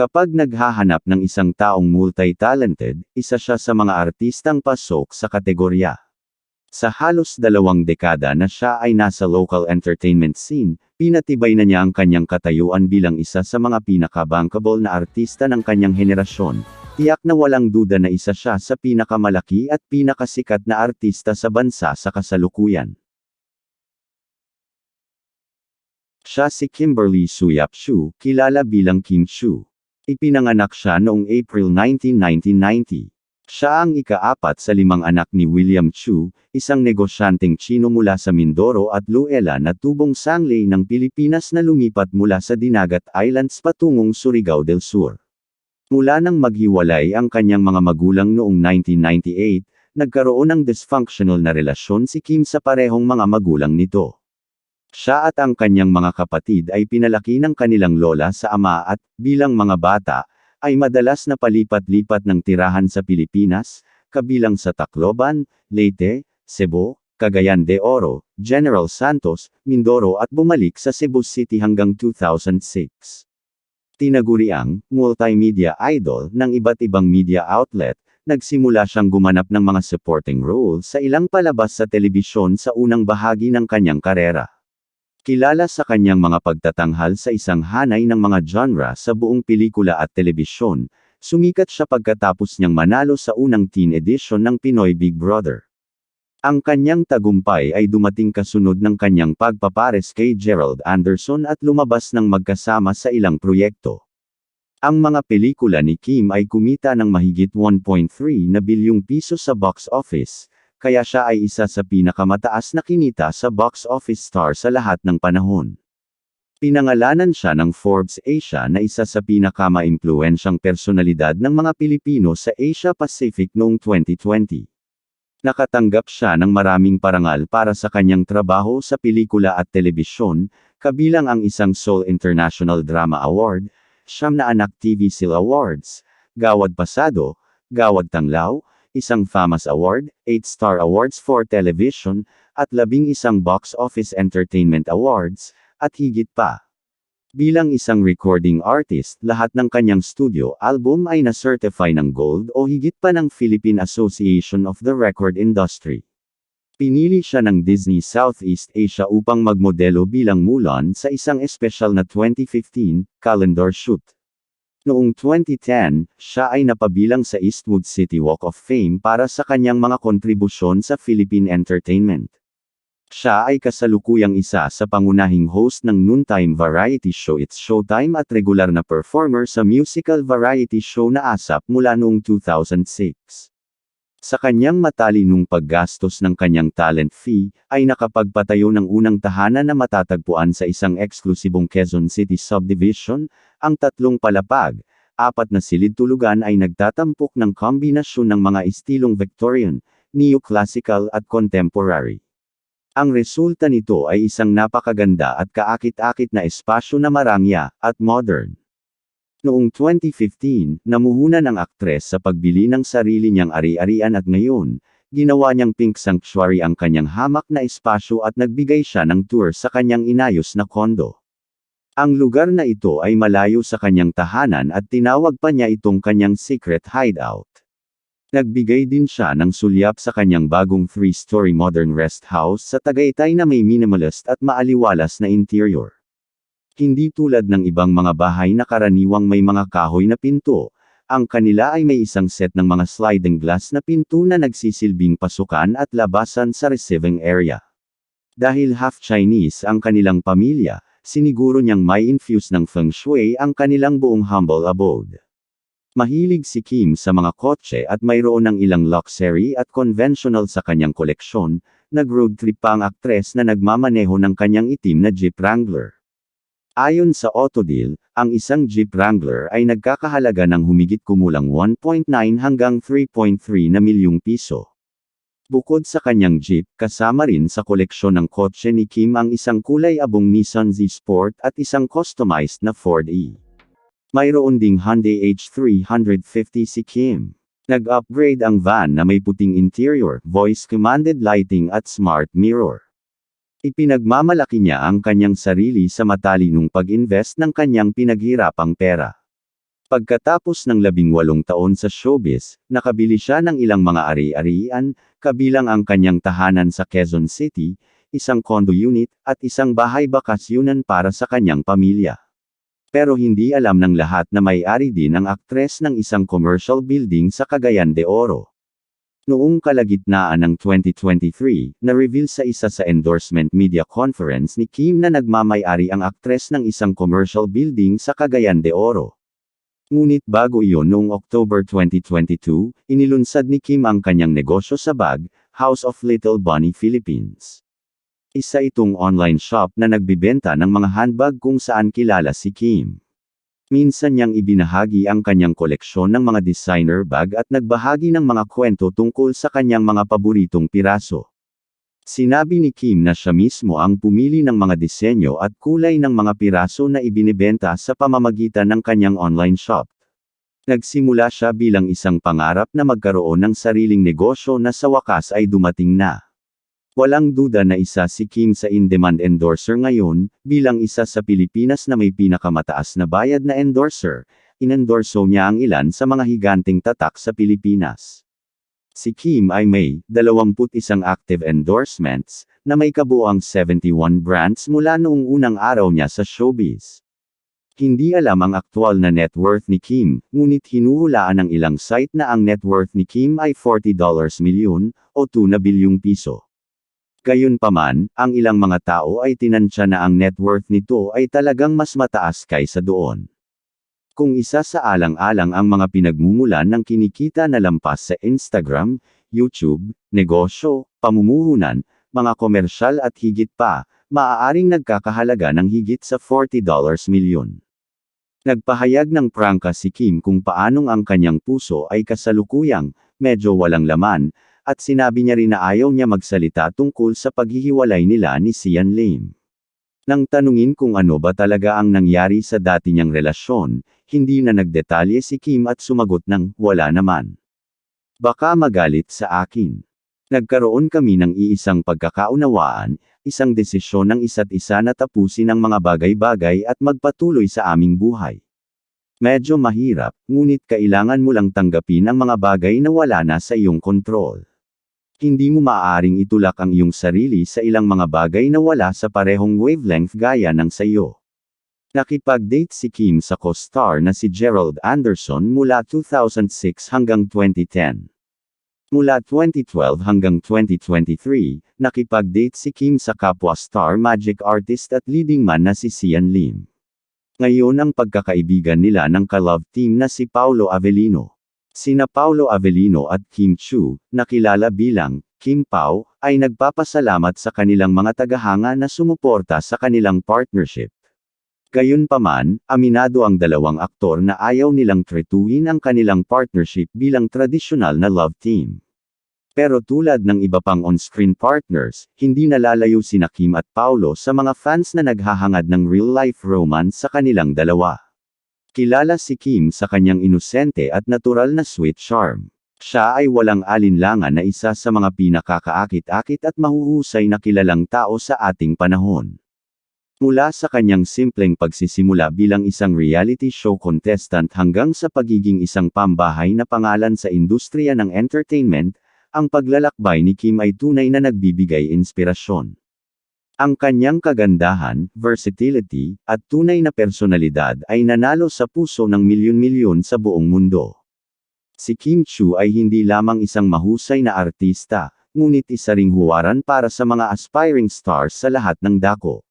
Kapag naghahanap ng isang taong multi-talented, isa siya sa mga artistang pasok sa kategorya. Sa halos dalawang dekada na siya ay nasa local entertainment scene, pinatibay na niya ang kanyang katayuan bilang isa sa mga pinakabankable na artista ng kanyang henerasyon. Tiyak na walang duda na isa siya sa pinakamalaki at pinakasikat na artista sa bansa sa kasalukuyan. Siya si Kimberly Suyap Shu, kilala bilang Kim Shu. Ipinanganak siya noong April 19, 1990. Siya ang ikaapat sa limang anak ni William Chu, isang negosyanteng Chino mula sa Mindoro at Luela na tubong sanglay ng Pilipinas na lumipat mula sa Dinagat Islands patungong Surigao del Sur. Mula nang maghiwalay ang kanyang mga magulang noong 1998, nagkaroon ng dysfunctional na relasyon si Kim sa parehong mga magulang nito. Siya at ang kanyang mga kapatid ay pinalaki ng kanilang lola sa ama at, bilang mga bata, ay madalas na palipat-lipat ng tirahan sa Pilipinas, kabilang sa Tacloban, Leyte, Cebu, Cagayan de Oro, General Santos, Mindoro at bumalik sa Cebu City hanggang 2006. Tinaguriang multimedia idol ng iba't ibang media outlet, nagsimula siyang gumanap ng mga supporting roles sa ilang palabas sa telebisyon sa unang bahagi ng kanyang karera. Kilala sa kanyang mga pagtatanghal sa isang hanay ng mga genre sa buong pelikula at telebisyon, sumikat siya pagkatapos niyang manalo sa unang teen edition ng Pinoy Big Brother. Ang kanyang tagumpay ay dumating kasunod ng kanyang pagpapares kay Gerald Anderson at lumabas ng magkasama sa ilang proyekto. Ang mga pelikula ni Kim ay kumita ng mahigit 1.3 na bilyong piso sa box office, kaya siya ay isa sa pinakamataas na kinita sa box office star sa lahat ng panahon. Pinangalanan siya ng Forbes Asia na isa sa pinakamaimpluwensyang personalidad ng mga Pilipino sa Asia Pacific noong 2020. Nakatanggap siya ng maraming parangal para sa kanyang trabaho sa pelikula at telebisyon, kabilang ang isang Seoul International Drama Award, siyam na anak TV Seal Awards, Gawad Pasado, Gawad Tanglaw, isang FAMAS Award, 8 Star Awards for Television, at labing isang Box Office Entertainment Awards, at higit pa. Bilang isang recording artist, lahat ng kanyang studio album ay na-certify ng gold o higit pa ng Philippine Association of the Record Industry. Pinili siya ng Disney Southeast Asia upang magmodelo bilang Mulan sa isang espesyal na 2015 calendar shoot. Noong 2010, siya ay napabilang sa Eastwood City Walk of Fame para sa kanyang mga kontribusyon sa Philippine entertainment. Siya ay kasalukuyang isa sa pangunahing host ng noontime variety show It's Showtime at regular na performer sa musical variety show na ASAP mula noong 2006. Sa kanyang matalinong paggastos ng kanyang talent fee, ay nakapagpatayo ng unang tahanan na matatagpuan sa isang eksklusibong Quezon City subdivision, ang tatlong palapag, apat na silid tulugan ay nagtatampok ng kombinasyon ng mga estilong Victorian, neoclassical at contemporary. Ang resulta nito ay isang napakaganda at kaakit-akit na espasyo na marangya, at modern. Noong 2015, namuhunan ang aktres sa pagbili ng sarili niyang ari-arian at ngayon, ginawa niyang Pink Sanctuary ang kanyang hamak na espasyo at nagbigay siya ng tour sa kanyang inayos na kondo. Ang lugar na ito ay malayo sa kanyang tahanan at tinawag pa niya itong kanyang secret hideout. Nagbigay din siya ng sulyap sa kanyang bagong three-story modern rest house sa Tagaytay na may minimalist at maaliwalas na interior. Hindi tulad ng ibang mga bahay na karaniwang may mga kahoy na pinto, ang kanila ay may isang set ng mga sliding glass na pinto na nagsisilbing pasukan at labasan sa receiving area. Dahil half Chinese ang kanilang pamilya, siniguro niyang may infuse ng feng shui ang kanilang buong humble abode. Mahilig si Kim sa mga kotse at mayroon ng ilang luxury at conventional sa kanyang koleksyon, nag-road trip pa ang aktres na nagmamaneho ng kanyang itim na Jeep Wrangler. Ayon sa Autodeal, ang isang Jeep Wrangler ay nagkakahalaga ng humigit kumulang 1.9 hanggang 3.3 na milyong piso. Bukod sa kanyang Jeep, kasama rin sa koleksyon ng kotse ni Kim ang isang kulay abong Nissan Z Sport at isang customized na Ford E. Mayroon ding Hyundai H350 si Kim. Nag-upgrade ang van na may puting interior, voice-commanded lighting at smart mirror. Ipinagmamalaki niya ang kanyang sarili sa matalinong pag-invest ng kanyang pinaghirapang pera. Pagkatapos ng labing walong taon sa showbiz, nakabili siya ng ilang mga ari-arian, kabilang ang kanyang tahanan sa Quezon City, isang condo unit, at isang bahay bakasyunan para sa kanyang pamilya. Pero hindi alam ng lahat na may-ari din ang aktres ng isang commercial building sa Cagayan de Oro. Noong kalagitnaan ng 2023, na-reveal sa isa sa endorsement media conference ni Kim na nagmamay-ari ang aktres ng isang commercial building sa Cagayan de Oro. Ngunit bago iyon noong October 2022, inilunsad ni Kim ang kanyang negosyo sa bag, House of Little Bunny Philippines. Isa itong online shop na nagbibenta ng mga handbag kung saan kilala si Kim. Minsan niyang ibinahagi ang kanyang koleksyon ng mga designer bag at nagbahagi ng mga kwento tungkol sa kanyang mga paboritong piraso. Sinabi ni Kim na siya mismo ang pumili ng mga disenyo at kulay ng mga piraso na ibinibenta sa pamamagitan ng kanyang online shop. Nagsimula siya bilang isang pangarap na magkaroon ng sariling negosyo na sa wakas ay dumating na. Walang duda na isa si Kim sa in-demand endorser ngayon, bilang isa sa Pilipinas na may pinakamataas na bayad na endorser, inendorso niya ang ilan sa mga higanting tatak sa Pilipinas. Si Kim ay may 21 active endorsements, na may kabuang 71 brands mula noong unang araw niya sa showbiz. Hindi alam ang aktual na net worth ni Kim, ngunit hinuhulaan ng ilang site na ang net worth ni Kim ay $40 milyon, o 2 na bilyong piso. Gayunpaman, ang ilang mga tao ay tinansya na ang net worth nito ay talagang mas mataas kaysa doon. Kung isa sa alang-alang ang mga pinagmumulan ng kinikita na lampas sa Instagram, YouTube, negosyo, pamumuhunan, mga komersyal at higit pa, maaaring nagkakahalaga ng higit sa $40 milyon. Nagpahayag ng prangka si Kim kung paanong ang kanyang puso ay kasalukuyang, medyo walang laman, at sinabi niya rin na ayaw niya magsalita tungkol sa paghihiwalay nila ni Sian Lim. Nang tanungin kung ano ba talaga ang nangyari sa dati niyang relasyon, hindi na nagdetalye si Kim at sumagot ng, wala naman. Baka magalit sa akin. Nagkaroon kami ng iisang pagkakaunawaan, isang desisyon ng isa't isa na tapusin ang mga bagay-bagay at magpatuloy sa aming buhay. Medyo mahirap, ngunit kailangan mo lang tanggapin ang mga bagay na wala na sa iyong kontrol. Hindi mo maaaring itulak ang iyong sarili sa ilang mga bagay na wala sa parehong wavelength gaya ng sa iyo. Nakipag-date si Kim sa co-star na si Gerald Anderson mula 2006 hanggang 2010. Mula 2012 hanggang 2023, nakipag-date si Kim sa kapwa star magic artist at leading man na si Sian Lim. Ngayon ang pagkakaibigan nila ng ka-love team na si Paulo Avellino. Sina Paulo Avellino at Kim Chu, nakilala bilang Kim Pao, ay nagpapasalamat sa kanilang mga tagahanga na sumuporta sa kanilang partnership. Gayunpaman, aminado ang dalawang aktor na ayaw nilang tretuhin ang kanilang partnership bilang tradisyonal na love team. Pero tulad ng iba pang on-screen partners, hindi nalalayo sina Kim at Paulo sa mga fans na naghahangad ng real-life romance sa kanilang dalawa. Kilala si Kim sa kanyang inosente at natural na sweet charm. Siya ay walang alinlangan na isa sa mga pinakakaakit-akit at mahuhusay na kilalang tao sa ating panahon. Mula sa kanyang simpleng pagsisimula bilang isang reality show contestant hanggang sa pagiging isang pambahay na pangalan sa industriya ng entertainment, ang paglalakbay ni Kim ay tunay na nagbibigay inspirasyon. Ang kanyang kagandahan, versatility, at tunay na personalidad ay nanalo sa puso ng milyon-milyon sa buong mundo. Si Kim Chu ay hindi lamang isang mahusay na artista, ngunit isa ring huwaran para sa mga aspiring stars sa lahat ng dako.